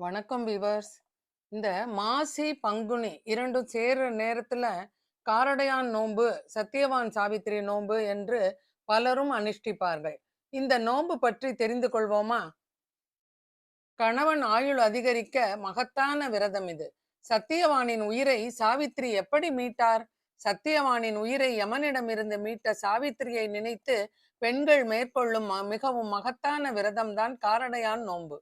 வணக்கம் விவர்ஸ் இந்த மாசி பங்குனி இரண்டும் சேர்ற நேரத்துல காரடையான் நோன்பு சத்தியவான் சாவித்திரி நோன்பு என்று பலரும் அனுஷ்டிப்பார்கள். இந்த நோன்பு பற்றி தெரிந்து கொள்வோமா? கணவன் ஆயுள் அதிகரிக்க மகத்தான விரதம் இது. சத்தியவானின் உயிரை சாவித்திரி எப்படி மீட்டார்? சத்தியவானின் உயிரை யமனிடமிருந்து மீட்ட சாவித்திரியை நினைத்து பெண்கள் மேற்கொள்ளும் மிகவும் மகத்தான விரதம்தான் காரடையான் நோன்பு.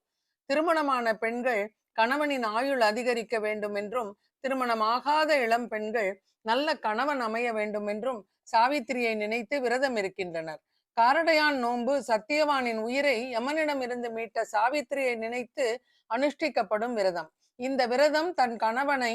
திருமணமான பெண்கள் கணவனின் ஆயுள் அதிகரிக்க வேண்டும் என்றும் திருமணமாகாத இளம் பெண்கள் நல்ல கணவன் அமைய வேண்டும் என்றும் சாவித்திரியை நினைத்து விரதம் இருக்கின்றனர். காரடையான் நோன்பு சத்தியவானின் உயிரை யமனிடமிருந்து மீட்ட சாவித்திரியை நினைத்து அனுஷ்டிக்கப்படும் விரதம். இந்த விரதம் தன் கணவனை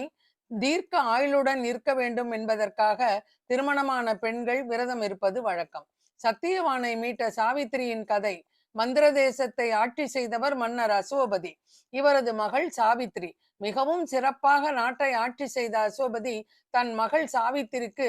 தீர்க்க ஆயுளுடன் இருக்க வேண்டும் என்பதற்காக திருமணமான பெண்கள் விரதம் இருப்பது வழக்கம். சத்தியவானை மீட்ட சாவித்திரியின் கதை மந்திர தேசத்தை ஆட்சி செய்தவர் மன்னர் அசோபதி. இவரது மகள் சாவித்திரி மிகவும் சிறப்பாக நாட்டை ஆட்சி செய்த அசோபதி தன் மகள் சாவித்திரிக்கு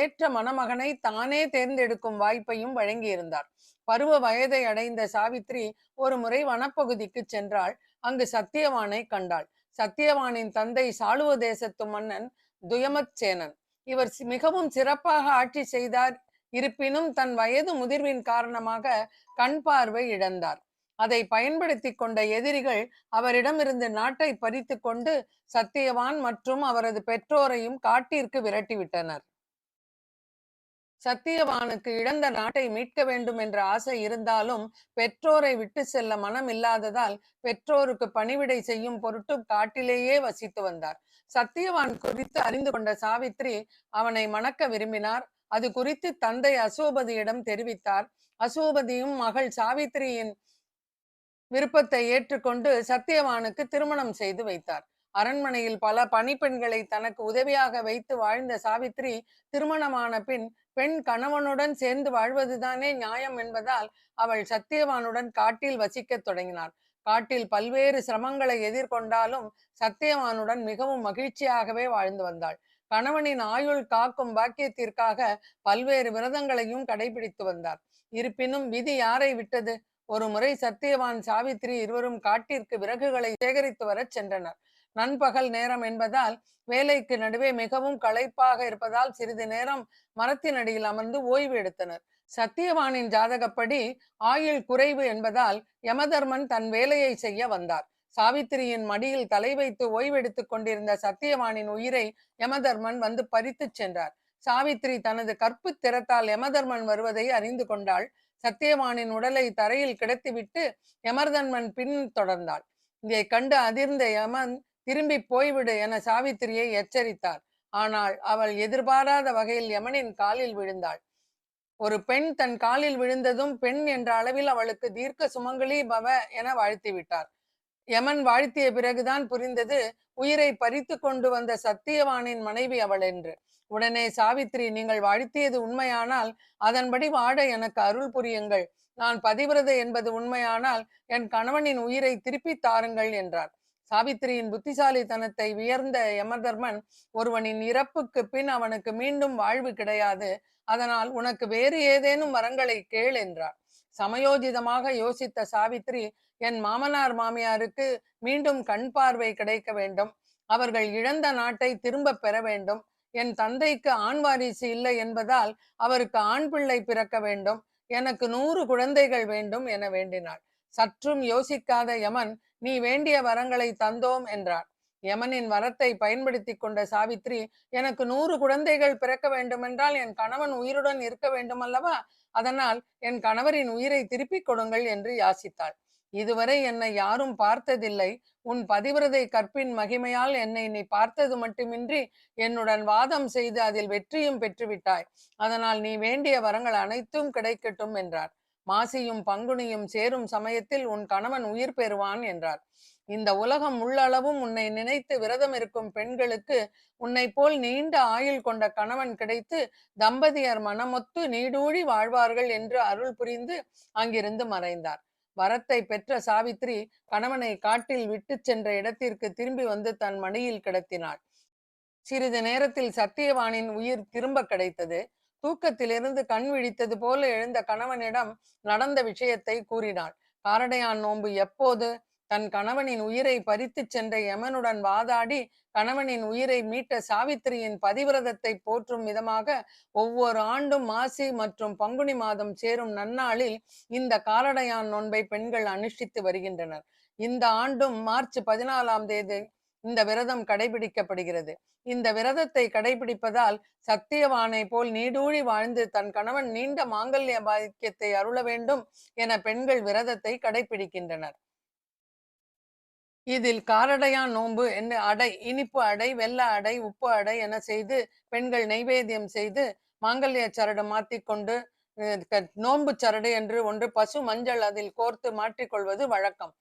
ஏற்ற மணமகனை தானே தேர்ந்தெடுக்கும் வாய்ப்பையும் வழங்கியிருந்தார். பருவ வயதை அடைந்த சாவித்திரி ஒரு முறை வனப்பகுதிக்கு சென்றாள். அங்கு சத்தியவானை கண்டாள். சத்தியவானின் தந்தை சாளுவ தேசத்து மன்னன் துயமத் சேனன். இவர் மிகவும் சிறப்பாக ஆட்சி செய்தார் இருப்பினும் தன் வயது முதிர்வின் காரணமாக கண் பார்வை இழந்தார். அதை பயன்படுத்தி கொண்ட எதிரிகள் அவரிடமிருந்து நாட்டை பறித்து கொண்டு சத்தியவான் மற்றும் அவரது பெற்றோரையும் காட்டிற்கு விரட்டிவிட்டனர். சத்தியவானுக்கு இழந்த நாட்டை மீட்க வேண்டும் என்ற ஆசை இருந்தாலும் பெற்றோரை விட்டு செல்ல மனம் இல்லாததால் பெற்றோருக்கு பணிவிடை செய்யும் பொருட்டு காட்டிலேயே வசித்து வந்தார். சத்தியவான் குறித்து அறிந்து கொண்ட சாவித்ரி அவனை மணக்க விரும்பினார். அது குறித்து தந்தை அசோபதியிடம் தெரிவித்தார். அசோபதியும் மகள் சாவித்திரியின் விருப்பத்தை ஏற்றுக்கொண்டு சத்தியவானுக்கு திருமணம் செய்து வைத்தார். அரண்மனையில் பல பணிப்பெண்களை தனக்கு உதவியாக வைத்து வாழ்ந்த சாவித்ரி திருமணமான பின் பெண் கணவனுடன் சேர்ந்து வாழ்வதுதானே நியாயம் என்பதால் அவள் சத்தியவானுடன் காட்டில் வசிக்கத் தொடங்கினார் காட்டில் பல்வேறு சிரமங்களை எதிர்கொண்டாலும் சத்தியவானுடன் மிகவும் மகிழ்ச்சியாகவே வாழ்ந்து வந்தாள். கணவனின் ஆயுள் காக்கும் பாக்கியத்திற்காக பல்வேறு விரதங்களையும் கடைபிடித்து வந்தார். இருப்பினும் விதி யாரை விட்டது? ஒரு முறை சத்தியவான் சாவித்திரி இருவரும் காட்டிற்கு விறகுகளை சேகரித்து வரச் சென்றனர். நண்பகல் நேரம் என்பதால் வேலைக்கு நடுவே மிகவும் களைப்பாக இருப்பதால் சிறிது நேரம் மரத்தின் அடியில் அமர்ந்து ஓய்வு எடுத்தனர். சத்தியவானின் ஜாதகப்படி ஆயுள் குறைவு என்பதால் யமதர்மன் தன் வேலையை செய்ய வந்தார். சாவித்திரியின் மடியில் தலை வைத்து ஓய்வெடுத்துக் கொண்டிருந்த சத்தியவானின் உயிரை யமதர்மன் வந்து பறித்துச் சென்றார். சாவித்திரி தனது கற்பு திறத்தால் யமதர்மன் வருவதை அறிந்து கொண்டாள். சத்தியவானின் உடலை தரையில் கிடத்திவிட்டு யமர்தன்மன் பின் தொடர்ந்தாள். இதை கண்டு அதிர்ந்த யமன் திரும்பி போய்விடு என சாவித்திரியை எச்சரித்தார். ஆனால் அவள் எதிர்பாராத வகையில் யமனின் காலில் விழுந்தாள். ஒரு பெண் தன் காலில் விழுந்ததும் பெண் என்ற அளவில் அவளுக்கு தீர்க்க சுமங்கலி பவ என வாழ்த்தி விட்டார் யமன் வாழ்த்திய பிறகுதான் புரிந்தது உயிரை பறித்து கொண்டு வந்த சத்தியவானின் மனைவி அவள் என்று. உடனே சாவித்திரி நீங்கள் வாழ்த்தியது உண்மையானால் அதன்படி வாழ எனக்கு அருள் புரியுங்கள். நான் பதிவிரதை என்பது உண்மையானால் என் கணவனின் உயிரை திருப்பி தாருங்கள் என்றார். சாவித்திரியின் புத்திசாலித்தனத்தை வியர்ந்த யமதர்மன் ஒருவனின் இறப்புக்கு பின் அவனுக்கு மீண்டும் வாழ்வு கிடையாது. அதனால் உனக்கு வேறு ஏதேனும் வரங்களை கேள் என்றார். சமயோஜிதமாக யோசித்த சாவித்திரி என் மாமனார் மாமியாருக்கு மீண்டும் கண் பார்வை கிடைக்க வேண்டும். அவர்கள் இழந்த நாட்டை திரும்ப பெற வேண்டும். என் தந்தைக்கு ஆண் வாரிசு இல்லை என்பதால் அவருக்கு ஆண் பிள்ளை பிறக்க வேண்டும். எனக்கு நூறு குழந்தைகள் வேண்டும் என வேண்டினாள். சற்றும் யோசிக்காத யமன் நீ வேண்டிய வரங்களை தந்தோம் என்றார் யமனின் வரத்தை பயன்படுத்தி கொண்ட சாவித்ரி எனக்கு நூறு குழந்தைகள் பிறக்க வேண்டுமென்றால் என் கணவன் உயிருடன் இருக்க வேண்டும் அல்லவா அதனால் என் கணவரின் உயிரை திருப்பிக் கொடுங்கள் என்று யாசித்தாள். இதுவரை என்னை யாரும் பார்த்ததில்லை. உன் பதிவிரதை கற்பின் மகிமையால் என்னை நீ பார்த்தது மட்டுமின்றி என்னுடன் வாதம் செய்து அதில் வெற்றியும் பெற்றுவிட்டாய். அதனால் நீ வேண்டிய வரங்கள் அனைத்தும் கிடைக்கட்டும் என்றார். மாசியும் பங்குனியும் சேரும் சமயத்தில் உன் கணவன் உயிர் பெறுவான் என்றார். இந்த உலகம் உள்ளளவும் உன்னை நினைத்து விரதம் இருக்கும் பெண்களுக்கு உன்னை போல் நீண்ட ஆயுள் கொண்ட கணவன் கிடைத்து தம்பதியர் மனமொத்து நீடூழி வாழ்வார்கள் என்று அருள் புரிந்து அங்கிருந்து மறைந்தார். வரத்தை பெற்ற சாவித்ரி கணவனை காட்டில் விட்டுச் சென்ற இடத்திற்கு திரும்பி வந்து தன் மடியில் கிடத்தினாள். சிறிது நேரத்தில் சத்தியவானின் உயிர் திரும்ப கிடைத்தது. தூக்கத்திலிருந்து கண் விழித்தது போல எழுந்த கணவனிடம் நடந்த விஷயத்தை கூறினாள். காரடையான் நோன்பு எப்போது? தன் கணவனின் உயிரை பறித்துச் சென்ற யமனுடன் வாதாடி கணவனின் உயிரை மீட்ட சாவித்திரியின் பதிவிரதத்தை போற்றும் விதமாக ஒவ்வொரு ஆண்டும் மாசி மற்றும் பங்குனி மாதம் சேரும் நன்னாளில் இந்த காரடையான் நோன்பை பெண்கள் அனுஷ்டித்து வருகின்றனர். இந்த ஆண்டும் மார்ச் பதினாலாம் தேதி இந்த விரதம் கடைபிடிக்கப்படுகிறது. இந்த விரதத்தை கடைபிடிப்பதால் சத்தியவானை போல் நீடூழி வாழ்ந்து தன் கணவன் நீண்ட மாங்கல்ய பாக்கியத்தை அருள வேண்டும் என பெண்கள் விரதத்தை கடைபிடிக்கின்றனர். இதில் காரடையான் நோன்பு என்ன அடை இனிப்பு அடை வெள்ள அடை உப்பு அடை என செய்து பெண்கள் நைவேத்தியம் செய்து மாங்கல்ய சரடு மாத்திக்கொண்டு நோன்பு சரடு என்று ஒன்று பசு மஞ்சள் அதில் கோர்த்து மாற்றிக்கொள்வது வழக்கம்.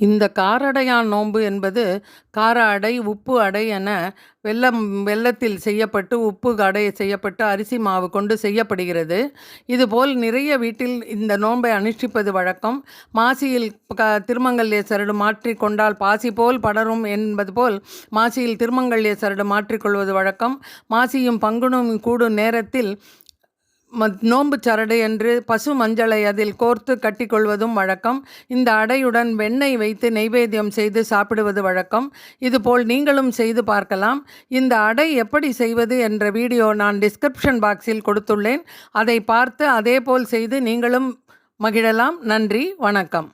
இந்த காரடையான் நோன்பு என்பது கார அடை உப்பு அடை என வெள்ளம் வெள்ளத்தில் செய்யப்பட்டு உப்பு அடை செய்யப்பட்டு அரிசி மாவு கொண்டு செய்யப்படுகிறது. இதுபோல் நிறைய வீட்டில் இந்த நோன்பை அனுஷ்டிப்பது வழக்கம். மாசியில் க திருமங்கல்ய சரடு மாற்றிக்கொண்டால் பாசி போல் படரும் என்பது போல் மாசியில் திருமங்கல்ய சரடு மாற்றிக்கொள்வது வழக்கம். மாசியும் பங்குனும் கூடும் நேரத்தில் நோன்பு சரடு என்று பசு மஞ்சளை அதில் கோர்த்து கட்டிக்கொள்வதும் வழக்கம். இந்த அடையுடன் வெண்ணெய் வைத்து நெய்வேத்தியம் செய்து சாப்பிடுவது வழக்கம். இதுபோல் நீங்களும் செய்து பார்க்கலாம். இந்த அடை எப்படி செய்வது என்ற வீடியோ நான் டிஸ்கிரிப்ஷன் பாக்ஸில் கொடுத்துள்ளேன். அதை பார்த்து அதேபோல் செய்து நீங்களும் மகிழலாம். நன்றி. வணக்கம்.